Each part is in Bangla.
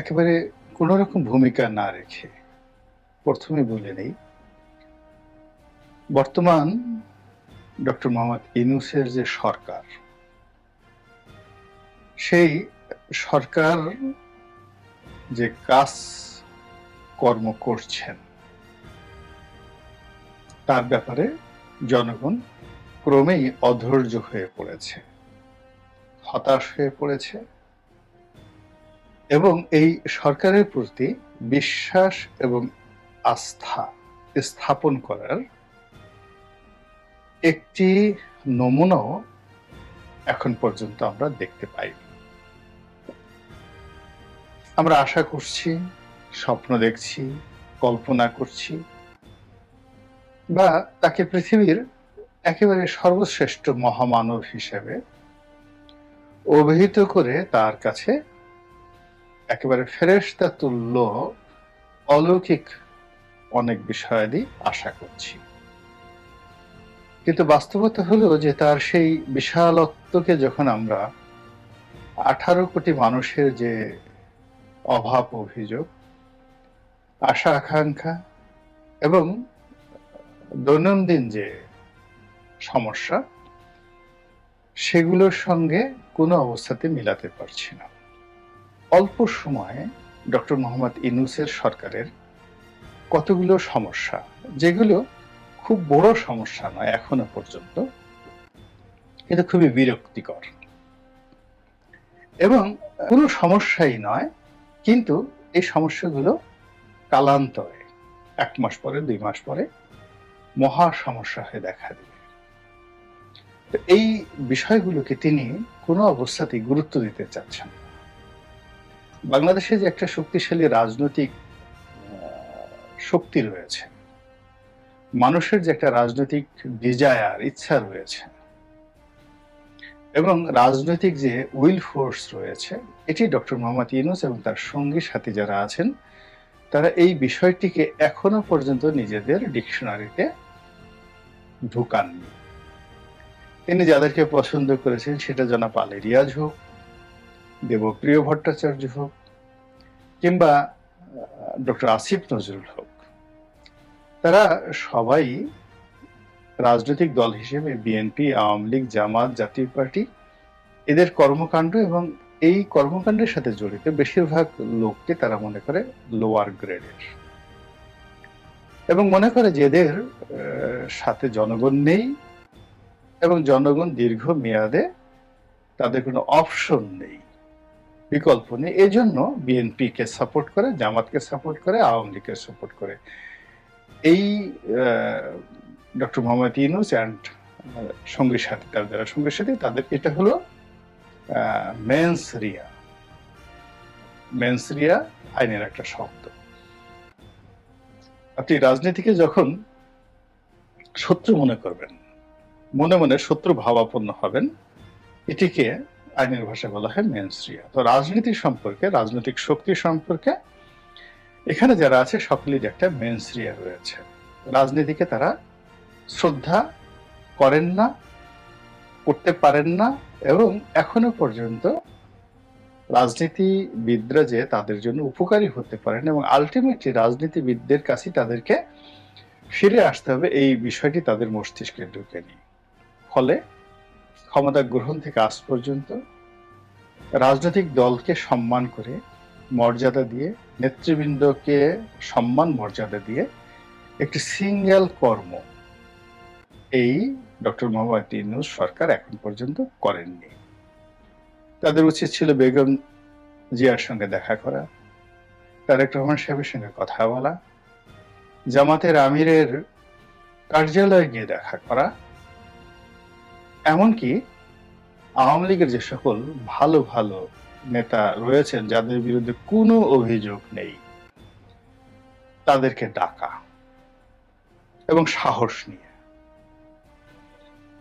একেবারে কোনো রকম ভূমিকা না রেখে প্রথমে বলে নেই। বর্তমান ডক্টর মোহাম্মদ ইনুসের যে সরকার, সেই সরকার যে কাজ কর্ম করছেন, তার ব্যাপারে জনগণ ক্রমেই অধৈর্য হয়ে পড়েছে, হতাশ হয়ে পড়েছে। এবং এই সরকারের প্রতি বিশ্বাস এবং আস্থা স্থাপন করার একটি নমুনাও এখন পর্যন্ত আমরা দেখতে পাই। আমরা আশা করছি, স্বপ্ন দেখছি, কল্পনা করছি বা তাকে পৃথিবীর একেবারে সর্বশ্রেষ্ঠ মহামানব হিসেবে অভিহিত করে তার কাছে একেবারে ফেরেশতা তুল্য, অলৌকিক অনেক বিষয়াদি আশা করছি। কিন্তু বাস্তবতা হলো যে তার সেই বিশালত্বকে যখন আমরা আঠারো কোটি মানুষের যে অভাব অভিযোগ, আশা আকাঙ্ক্ষা এবং দৈনন্দিন যে সমস্যা, সেগুলোর সঙ্গে কোনো অবস্থাতে মিলাতে পারছি না। অল্প সময়ে ডক্টর মোহাম্মদ ইনুসের সরকারের কতগুলো সমস্যা, যেগুলো খুব বড় সমস্যা নয় এখনও পর্যন্ত, কিন্তু খুবই বিরক্তিকর। এবং কোনো সমস্যাই নয়, কিন্তু এই সমস্যাগুলো কালান্তরে, এক মাস পরে, দুই মাস পরে মহা সমস্যা হয়ে দেখা দিবে। এই বিষয়গুলোকে তিনি কোনো অবস্থাতেই গুরুত্ব দিতে চাচ্ছেন না। বাংলাদেশে যে একটা শক্তিশালী রাজনৈতিক শক্তি রয়েছে, মানুষের যে একটা রাজনৈতিক ডিজায়ার ইচ্ছা রয়েছে, এবং রাজনৈতিক যে উইল ফোর্স রয়েছে, এটি ডক্টর মোহাম্মদ ইউনুস এবং তার সঙ্গী সাথী যারা আছেন, তারা এই বিষয়টিকে এখনও পর্যন্ত নিজেদের ডিকশনারিতে ঢুকাননি। তিনি যাদেরকে পছন্দ করেছেন, সেটা জনাব আলী রিয়াজ হোক দেবপ্রিয় ভট্টাচার্য হোক কিংবা ডক্টর আসিফ নজরুল হোক, তারা সবাই রাজনৈতিক দল হিসেবে, বিএনপি, আওয়ামী লীগ, জামাত, জাতীয় পার্টি, এদের কর্মকাণ্ড এবং এই কর্মকাণ্ডের সাথে জড়িত বেশিরভাগ লোককে তারা মনে করে লোয়ার গ্রেডের এবং মনে করে যে এদের সাথে জনগণ নেই এবং জনগণ দীর্ঘ মেয়াদে তাদের কোনো অপশন নেই। বিকল্প নেই। এই জন্য বিএনপিকে সাপোর্ট করে, জামাতকে সাপোর্ট করে, আওয়ামী লীগকে সাপোর্ট করে। এই ডক্টর মোহাম্মদ ইউনুস অ্যান্ড সঙ্গী সাথী, তার যারা সঙ্গী সাথী, তাদের এটা হলো মেন্সরিয়া মেন্সরিয়া আইনের একটা শব্দ। আপনি রাজনীতিকে যখন শত্রু মনে করবেন, মনে মনে শত্রু ভাবাপন্ন হবেন, এটিকে আইনের ভাষায় বলা হয় মেন্সরিয়া তো রাজনীতি সম্পর্কে, রাজনৈতিক শক্তি সম্পর্কে এখানে যারা আছে সকলের একটা মেন্সরিয়া রয়েছে। রাজনীতিকে তারা শ্রদ্ধা করেন না, করতে পারেন না এবং এখনও পর্যন্ত রাজনীতিবিদরা যে তাদের জন্য উপকারী হতে পারেন এবং আলটিমেটলি রাজনীতিবিদদের কাছে তাদেরকে ফিরে আসতে হবে, এই বিষয়টি তাদের মস্তিষ্কে ঢুকে নিয়ে। ফলে ক্ষমতা গ্রহণ থেকে আজ পর্যন্ত রাজনৈতিক দলকে সম্মান করে মর্যাদা দিয়ে, নেতৃবৃন্দকে সম্মান মর্যাদা দিয়ে একটি সিঙ্গেল কর্ম এই ডক্টর মোহাম্মদ ইউনুস সরকার এখন পর্যন্ত করেননি। তাদের উচিত ছিল বেগম জিয়ার সঙ্গে দেখা করা, তারেক রহমান সাহেবের সঙ্গে কথা বলা, জামাতের আমিরের কার্যালয়ে গিয়ে দেখা করা এমনকি আওয়ামী লীগের যে সকল ভালো ভালো নেতা রয়েছেন, যাদের বিরুদ্ধে কোনো অভিযোগ নেই, তাদেরকে ডাকা এবং সাহস নিয়ে।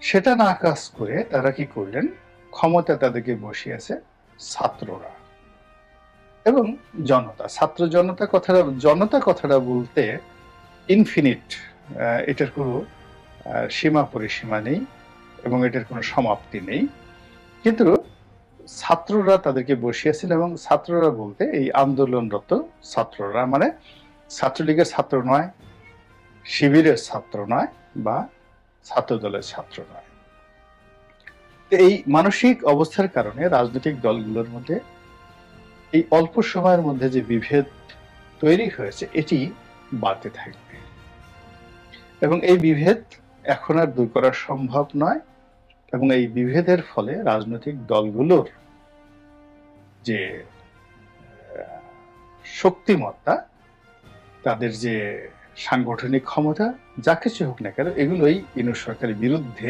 সেটা না কাজ করে তারা কি করলেন? ক্ষমতা তাদেরকে বসিয়েছে ছাত্ররা এবং জনতা। ছাত্র জনতা কথাটা জনতা কথাটা বলতে ইনফিনিট এটার কোনো সীমা, পরিসীমা নেই। এবং এটার কোনো সমাপ্তি নেই। কিন্তু ছাত্ররা তাদেরকে বসিয়েছিল এবং ছাত্ররা বলতে এই আন্দোলনরত ছাত্ররা মানে ছাত্রলীগের ছাত্র নয়, শিবিরের ছাত্র নয় বা ছাত্র দলের ছাত্র নয়। এই মানসিক অবস্থার কারণে রাজনৈতিক দলগুলোর মধ্যে এই অল্প সময়ের মধ্যে যে বিভেদ তৈরি হয়েছে, এটি বাড়তে থাকবে। এবং এই বিভেদ এখন আর দূর করা সম্ভব নয়। এবং এই বিভেদের ফলে রাজনৈতিক দলগুলোর যে শক্তিমত্তা, তাদের যে সাংগঠনিক ক্ষমতা, যা কিছু হোক না কেন, এগুলোই ইউনুস সরকারের বিরুদ্ধে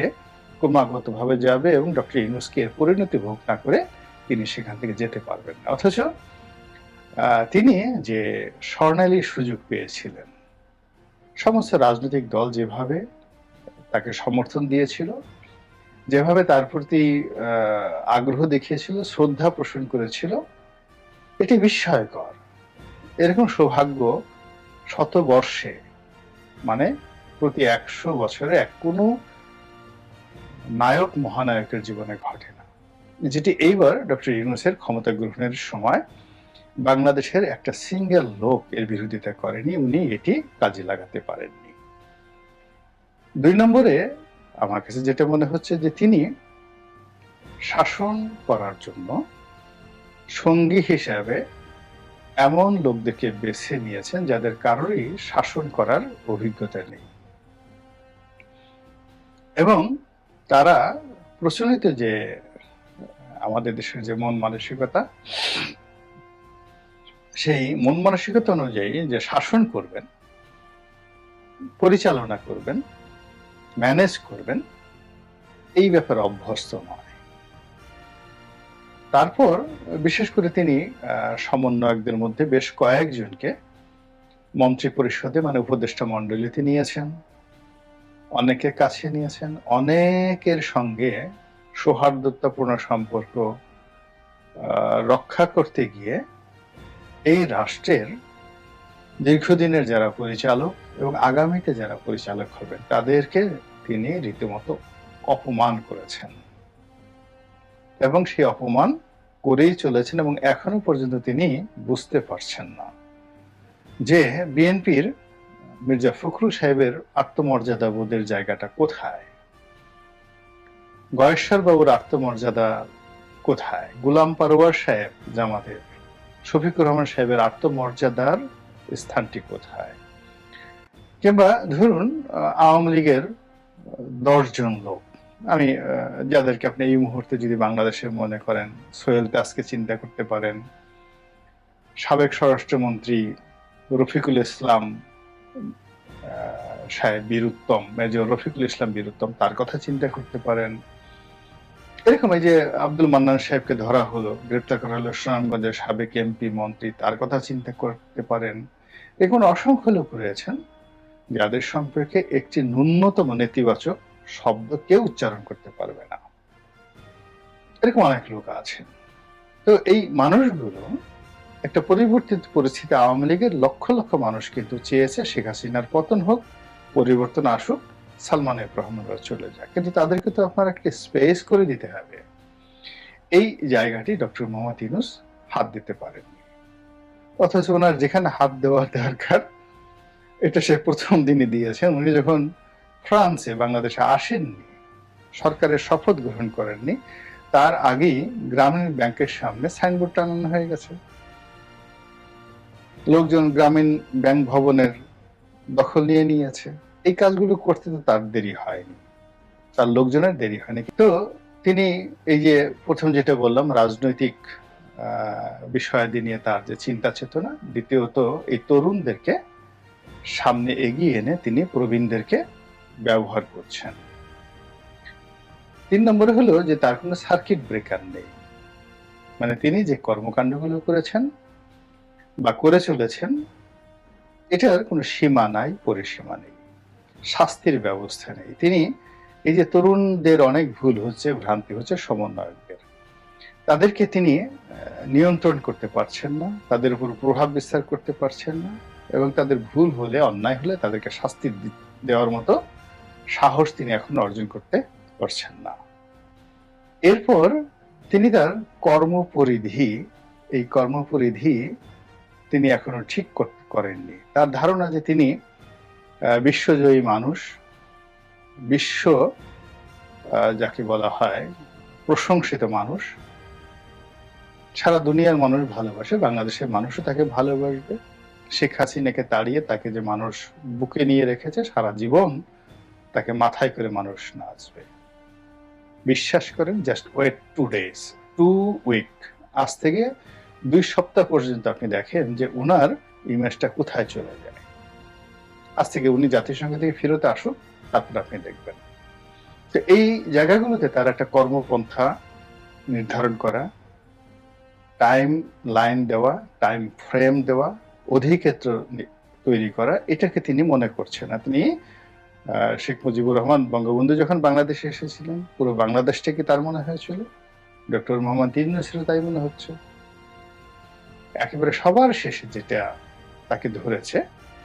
ক্রমাগতভাবে যাবে এবং ডক্টর ইউনুসকে এর পরিণতি ভোগ না করে তিনি সেখান থেকে যেতে পারবেন না। অথচ তিনি যে স্বর্ণালী সুযোগ পেয়েছিলেন, সমস্ত রাজনৈতিক দল যেভাবে তাকে সমর্থন দিয়েছিল যেভাবে তার প্রতি আগ্রহ দেখিয়েছিল, শ্রদ্ধা পোষণ করেছিল, এটি বিস্ময়কর। এরকম সৌভাগ্য শত বর্ষে মানে প্রতি একশো বছরে এক কোনো নায়ক মহানায়কের জীবনে ঘটে না। যেটি এইবার ডক্টর ইউনুসের ক্ষমতা গ্রহণের সময় বাংলাদেশের একটা সিঙ্গেল লোক এর বিরোধিতা করেনি, উনি এটি কাজে লাগাতে পারেননি। দুই নম্বরে আমার কাছে যেটা মনে হচ্ছে যে তিনি শাসন করার জন্য সঙ্গী হিসাবে এমন লোকদেরকে বেছে নিয়েছেন যাদের কারোরই শাসন করার অভিজ্ঞতা নেই। এবং তারা প্রচলিত যে আমাদের দেশের যে মন মানসিকতা, সেই মন মানসিকতা অনুযায়ী যে শাসন করবেন, পরিচালনা করবেন ম্যানেজ করবেন, এই ব্যাপারে অভ্যস্ত নয়। তারপর বিশেষ করে তিনি সমন্বয়কদের মধ্যে বেশ কয়েকজনকে মন্ত্রী পরিষদে মানে উপদেষ্টা মণ্ডলীতে নিয়েছেন অনেকের কাছে নিয়েছেন, অনেকের সঙ্গে সৌহার্দ্যতাপূর্ণ সম্পর্ক রক্ষা করতে গিয়ে এই রাষ্ট্রের দীর্ঘদিনের যারা পরিচালক এবং আগামীতে যারা পরিচালক হবেন, তাদেরকে তিনি রীতিমতো অপমান করেছেন। এবং সেই অপমান করেই চলেছেন এবং এখনও পর্যন্ত তিনি বুঝতে পারছেন না যে বিএনপির মির্জা ফখরুল সাহেবের আত্মমর্যাদা বোধের জায়গাটা কোথায়? গয়েশ্বর বাবুর আত্মমর্যাদা কোথায়? গুলাম পারোয়ার সাহেব, জামাতের শফিকুর রহমান সাহেবের আত্মমর্যাদার স্থানটি কোথায়? কিংবা ধরুন আওয়ামী লীগের দশজন লোক। আমি যাদেরকে আপনি এই মুহূর্তে যদি বাংলাদেশে মনে করেন, সোহেল দাসকে চিন্তা করতে পারেন, সাবেক স্বরাষ্ট্রমন্ত্রী রফিকুল ইসলাম সাহেব বীরুত্তম, মেজর রফিকুল ইসলাম বীরুত্তম, তার কথা চিন্তা করতে পারেন। এরকম এই যে আব্দুল মান্নান সাহেবকে ধরা হলো, গ্রেপ্তার করা হলো, সুনামগঞ্জের সাবেক এমপি, মন্ত্রী, তার কথা চিন্তা করতে পারেন। এরকম অসংখ্য লোক রয়েছেন যাদের সম্পর্কে একটি ন্যূনতম নেতিবাচক শব্দ কেউ উচ্চারণ করতে পারবে না। এরকম অনেক লোক আছেন। তো এই মানুষগুলো একটা পরিবর্তিত পরিস্থিতি আওয়ামী লীগের লক্ষ লক্ষ মানুষ কিন্তু চেয়েছে শেখ হাসিনার পতন হোক, পরিবর্তন আসুক, সালমান এফ চলে যাক। কিন্তু তাদেরকে তো আপনার একটা স্পেস করে দিতে হবে। এই জায়গাটি ডক্টর মোহাম্মদ ইউনুস হাত দিতে পারেননি। অথচ ওনার যেখানে হাত দেওয়া দরকার, এটা সে প্রথম দিনই দিয়েছেন। উনি যখন ফ্রান্সে, বাংলাদেশে আসেননি, সরকারের শপথ গ্রহণ করেননি, তার আগেই গ্রামীণ ব্যাংকের সামনে সাইনবোর্ড টানানো হয়ে গেছে। লোকজন গ্রামীণ ব্যাংক ভবনের দখল নিয়ে নিয়েছে। এই কাজগুলো করতে তো তার দেরি হয়নি, তার লোকজনের দেরি হয়নি। তো তিনি এই যে প্রথম যেটা বললাম, রাজনৈতিক বিষয়াদি নিয়ে তার যে চিন্তা চেতনা, দ্বিতীয়ত এই তরুণদেরকে সামনে এগিয়ে এনে তিনি প্রবীণদেরকে ব্যবহার করছেন। তিন নম্বরে হলো যে তার কোনো সার্কিট ব্রেকার নেই। মানে তিনি যে কর্মকাণ্ডগুলো করেছেন বা করে চলেছেন, এটার কোনো সীমা নাই, পরিসীমা নেই, শাস্তির ব্যবস্থা নেই। তিনি এই যে তরুণদের অনেক ভুল হচ্ছে, ভ্রান্তি হচ্ছে সমন্বয়কদের তাদেরকে তিনি নিয়ন্ত্রণ করতে পারছেন না, তাদের উপর প্রভাব বিস্তার করতে পারছেন না, এবং তাদের ভুল হলে, অন্যায় হলে তাদেরকে শাস্তি দেওয়ার মতো সাহস তিনি এখন অর্জন করতে পারছেন না। এরপর তিনি তার কর্মপরিধি, এই কর্মপরিধি তিনি এখনও ঠিক করেননি। তার ধারণা যে তিনি বিশ্বজয়ী মানুষ, বিশ্ব যাকে বলা হয় প্রশংসিত মানুষ সারা দুনিয়ার মানুষ ভালোবাসে, বাংলাদেশের মানুষও তাকে ভালোবাসবে। শেখ হাসিনাকে তাড়িয়ে তাকে যে মানুষ বুকে নিয়ে রেখেছে, সারা জীবন তাকে মাথায় করে মানুষ নাচবে। বিশ্বাস করেন just wait two days two week আজ থেকে দুই সপ্তাহ পর্যন্ত আপনি দেখেন যে উনার ইমেজটা কোথায় চলে যায়। আজ থেকে উনি জাতিসংঘ থেকে ফেরত আসুক, তারপর আপনি দেখবেন। তো এই জায়গাগুলোতে তার একটা কর্মপন্থা নির্ধারণ করা টাইম লাইন দেওয়া টাইম ফ্রেম দেওয়া অধিক্ষেত্র তৈরি করা এটাকে তিনি মনে করছেন। না তিনি আহ, শেখ মুজিবুর রহমান বঙ্গবন্ধু যখন বাংলাদেশে এসেছিলেন পুরো বাংলাদেশটাকে তার মনে হয়েছিল? ডক্টর মোহাম্মদ ইউনুসের তাই মনে হচ্ছে। একেবারে সবার শেষে যেটা তাকে ধরেছে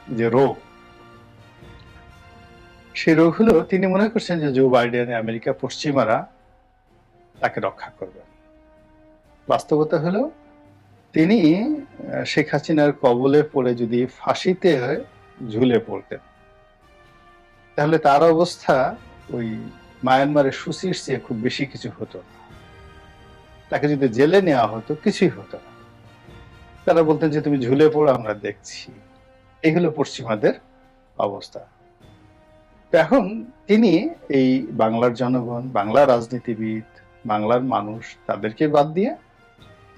যে রোগ। সেই রোগ হলো তিনি মনে করছেন যে জো বাইডেন আমেরিকা পশ্চিমারা তাকে রক্ষা করবে। বাস্তবতা হলো, তিনি শেখ হাসিনার কবলে পড়ে যদি ফাঁসিতে ঝুলে পড়তেন। তাহলে তার অবস্থা ওই মায়ানমারের সুশির চেয়ে খুব বেশি কিছু হতো তাকে যদি জেলে নেওয়া হতো, কিছুই হতো না। তারা বলতেন যে, তুমি ঝুলে পড়ো, আমরা দেখছি। এই হলো পশ্চিমাদের অবস্থা। এখন তিনি এই বাংলার জনগণ বাংলা রাজনীতিবিদ, বাংলার মানুষ, তাদেরকে বাদ দিয়ে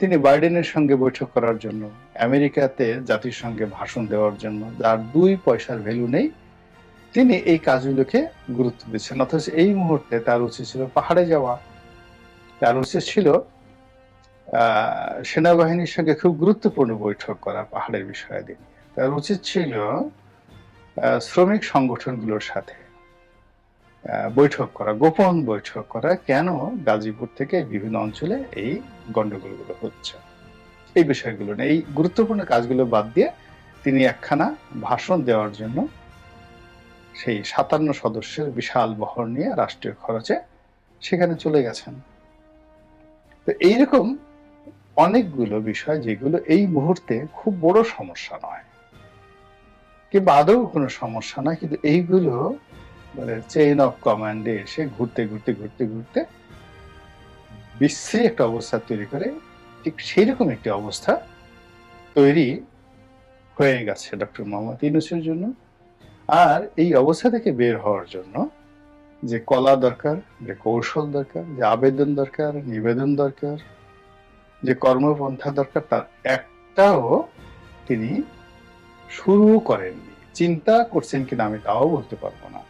তিনি বাইডেনের সঙ্গে বৈঠক করার জন্য আমেরিকাতে জাতিসংঘে ভাষণ দেওয়ার জন্য যার দুই পয়সার ভ্যালু নেই, তিনি এই কাজগুলোকে গুরুত্ব দিচ্ছেন। অথচ এই মুহূর্তে তার উচিত ছিল পাহাড়ে যাওয়া। তার উচিত ছিল সেনাবাহিনীর সঙ্গে খুব গুরুত্বপূর্ণ বৈঠক করা পাহাড়ের বিষয়ে। তার উচিত ছিল শ্রমিক সংগঠনগুলোর সাথে বৈঠক করা, গোপন বৈঠক করা, কেন গাজীপুর থেকে বিভিন্ন অঞ্চলে এই গন্ডগোলগুলো হচ্ছে? এই বিষয়গুলো নিয়ে, এই গুরুত্বপূর্ণ কাজগুলো বাদ দিয়ে তিনি একখানা ভাষণ দেওয়ার জন্য সেই সাতান্ন সদস্যের বিশাল বহর নিয়ে রাষ্ট্রীয় খরচে সেখানে চলে গেছেন। তো এইরকম অনেকগুলো বিষয় যেগুলো এই মুহূর্তে খুব বড় সমস্যা নয়, কিংবা আদৌ কোনো সমস্যা নয়, কিন্তু এইগুলো মানে চেইন অফ কমান্ডে এসে ঘুরতে ঘুরতে ঘুরতে ঘুরতে বিশ্রী একটা অবস্থা তৈরি করে। ঠিক সেইরকম একটি অবস্থা তৈরি হয়ে গেছে ডক্টর মোহাম্মদ ইউনুসের জন্য। আর এই অবস্থা থেকে বের হওয়ার জন্য যে কলা দরকার, যে কৌশল দরকার, যে আবেদন দরকার, নিবেদন দরকার, যে কর্মপন্থা দরকার, তার একটাও তিনি শুরু করেননি। চিন্তা করছেন কিনা আমি তাও বলতে পারব না।